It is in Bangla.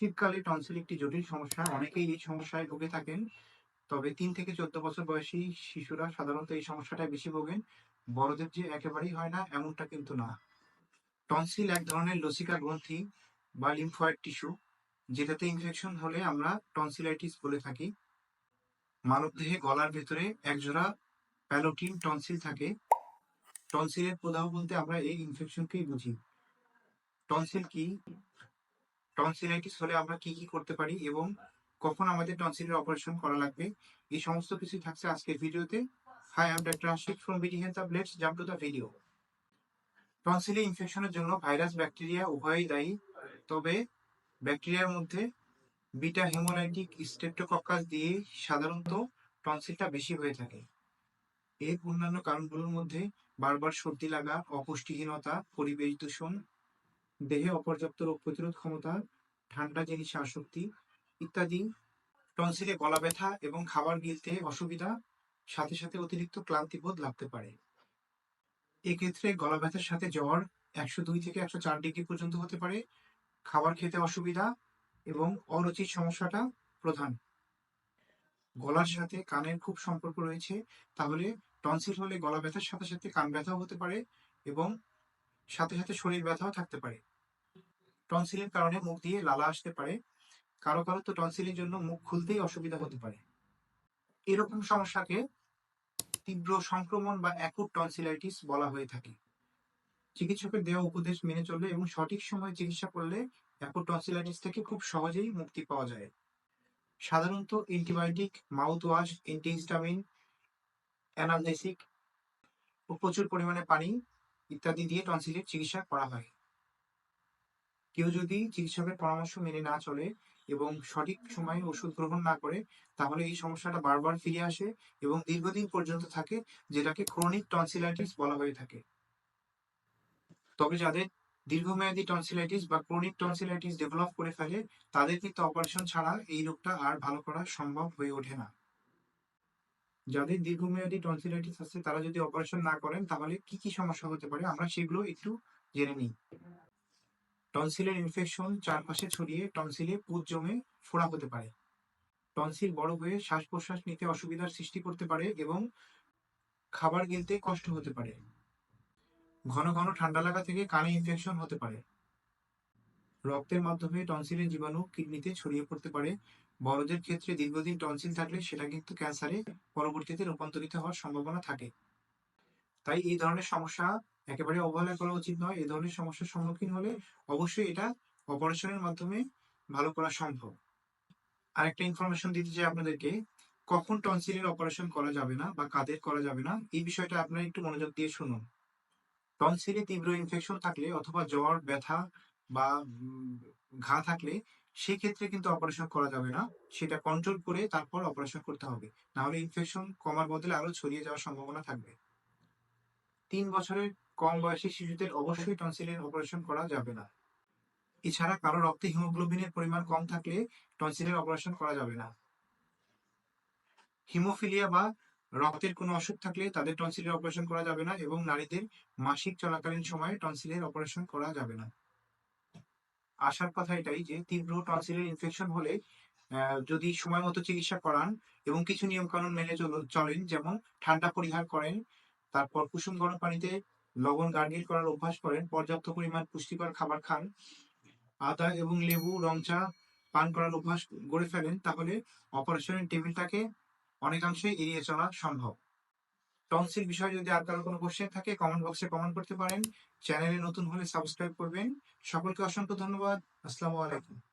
শীতকালে টনসিল একটি জটিল সমস্যা। অনেকেই এই সমস্যায় ভুগে থাকেন, তবে তিন থেকে চোদ্দ বছর বয়সী শিশুরা সাধারণত এই সমস্যাটায় বেশি ভোগেন। বড়দের যে একেবারেই হয় না, এমনটা কিন্তু না। টনসিল এক ধরনের লসিকা গ্রন্থি বা লিম্ফয়েড টিস্যু, যেটাতে ইনফেকশন হলে আমরা টনসিলাইটিস বলে থাকি। মানবদেহে গলার ভেতরে একজোড়া প্যালোটিন টনসিল থাকে। টনসিলের প্রদাহ বলতে আমরা এই ইনফেকশনকেই বুঝি। টনসিল কি? টনসিলাইটিস হলে আমরা কি কি করতে পারি এবং কখন আমাদের টনসিলের অপারেশন করা লাগবে, এই সমস্ত কিছু থাকছে আজকের ভিডিওতে। Hi I'm doctor Ashik from BD health let's jump to the video টনসিলে ইনফেকশনের জন্য ভাইরাস ব্যাকটেরিয়া উভয়ই দায়ী, তবে ব্যাকটেরিয়ার মধ্যে বিটা হেমোলাইটিক স্টেপ্টোকক্কাস দিয়ে সাধারণত টনসিলটা বেশি হয়ে থাকে। এর অন্যান্য কারণগুলোর মধ্যে বারবার সর্দি লাগা, অপুষ্টিহীনতা, পরিবেশ দূষণ দেহে অপর্যাপ্ত রোগ প্রতিরোধ ক্ষমতা, ঠান্ডা জিনিসে আসক্তি ইত্যাদি, টনসিলে গলা ব্যথা এবং খাবার গিলতে অসুবিধা, সাথে সাথে অতিরিক্ত ক্লান্তিবোধ লাগতে পারে। এক্ষেত্রে গলা ব্যথার সাথে জ্বর একশো দুই থেকে একশো চার ডিগ্রি পর্যন্ত হতে পারে, খাবার খেতে অসুবিধা এবং অরুচির সমস্যাটা প্রধান। গলার সাথে কানের খুব সম্পর্ক রয়েছে, তাহলে টনসিল হলে গলা ব্যথার সাথে সাথে কান ব্যথাও হতে পারে এবং সাথে সাথে শরীর ব্যথাও থাকতে পারে। টনসিলের কারণে মুখ দিয়ে লালা আসতে পারে। কারও কারও তো টনসিলের জন্য মুখ খুলতেই অসুবিধা হতে পারে। এরকম সমস্যাকে তীব্র সংক্রমণ বা অ্যাকুট টনসিলাইটিস বলা হয়ে থাকে। চিকিৎসকের দেওয়া উপদেশ মেনে চললে এবং সঠিক সময়ে চিকিৎসা করলে অ্যাকুট টনসিলাইটিস থেকে খুব সহজেই মুক্তি পাওয়া যায়। সাধারণত antibiotic mouthwash antihistamine analgesic ও প্রচুর পরিমাণে পানি ইত্যাদি দিয়ে টনসিলের চিকিৎসা করা হয়। কেউ যদি চিকিৎসকের পরামর্শ মেনে না চলে এবং সঠিক সময়ে ওষুধ গ্রহণ না করে, তাহলে এই সমস্যাটা বারবার ফিরে আসে এবং দীর্ঘদিন পর্যন্ত থাকে, যেটাকে ক্রনিক টনসিলাইটিস বলা হয়ে থাকে। তবে যাদের দীর্ঘমেয়াদী টনসিলাইটিস বা ক্রনিক টনসিলাইটিস ডেভেলপ করে ফেলে, তাদের কিন্তু অপারেশন ছাড়া এই রোগটা আর ভালো করা সম্ভব হয়ে ওঠে না। যাদের দীর্ঘমেয়াদী টনসিলাইটিস আছে, তারা যদি অপারেশন না করেন, তাহলে কি কি সমস্যা হতে পারে? আমরা সেগুলো একটু জেনে নিই। টনসিলের ইনফেকশন চারপাশে ছড়িয়ে টনসিলে পুঁজ জমে ফোড়া হতে পারে। টনসিল বড় হয়ে শ্বাস প্রশ্বাস নিতে অসুবিধার সৃষ্টি করতে পারে এবং খাবার গিলতে কষ্ট হতে পারে। ঘন ঘন ঠান্ডা লাগা থেকে কানে ইনফেকশন হতে পারে। রক্তের মাধ্যমে টনসিলের জীবাণু কিডনিতে ছড়িয়ে পড়তে পারে। বড়দের ক্ষেত্রে দীর্ঘদিন টনসিল থাকলে সেটা কিন্তু ক্যান্সারে পরবর্তীতে রূপান্তরিত হওয়ার সম্ভাবনা থাকে। তাই এই ধরনের সমস্যা একেবারে অবহেলা করা উচিত নয়। এই ধরনের সমস্যার সম্মুখীন হলে অবশ্যই এটা অপারেশনের মাধ্যমে ভালো করা সম্ভব। আরেকটা ইনফরমেশন দিতে চাই আপনাদেরকে, কখন টনসিলের অপারেশন করা যাবে না বা কাদের করা যাবে না, এই বিষয়টা আপনারা একটু মনোযোগ দিয়ে শুনুন। টনসিলে তীব্র ইনফেকশন থাকলে অথবা জ্বর, ব্যথা বা ঘা থাকলে সেক্ষেত্রে কিন্তু অপারেশন করা যাবে না। সেটা কন্ট্রোল করে তারপর অপারেশন করতে হবে। না হলে ইনফেকশন কমার বদলে আরও ছড়িয়ে যাওয়ার সম্ভাবনা থাকবে। তিন বছরের কম বয়সী শিশুদের অবশ্যই টনসিলের অপারেশন করা যাবে না। এছাড়া কারও রক্তে হিমোগ্লোবিনের পরিমাণ কম থাকলে টনসিলের অপারেশন করা যাবে না। হিমোফিলিয়া বা রক্তের কোনো অসুখ থাকলে তাদের টনসিলের অপারেশন করা যাবে না এবং নারীদের মাসিক চলাকালীন সময়ে টনসিলের অপারেশন করা যাবে না। আসার কথা এটাই যে, তীব্র টনসিলের ইনফেকশন হলে যদি সময় মতো চিকিৎসা করান এবং কিছু নিয়মকানুন মেনে চল- চলেন, যেমন ঠান্ডা পরিহার করেন তারপর কুসুম গরম পানিতে লবণ গার্গিল করার অভ্যাস করেন। পর্যাপ্ত পরিমাণ পুষ্টিকর খাবার খান। আদা এবং লেবু রং চা পান করার অভ্যাস গড়ে ফেলেন তাহলে অপারেশনের টেবিলটাকে অনেকাংশে এড়িয়ে চলা সম্ভব। টনসিল বিষয়ে যদি আর কারও কোনো কোশ্চেন থাকে কমেন্ট বক্সে কমেন্ট করতে পারেন। চ্যানেলে নতুন হলে সাবস্ক্রাইব করবেন। সকলকে অসংখ্য ধন্যবাদ। আসসালামু আলাইকুম।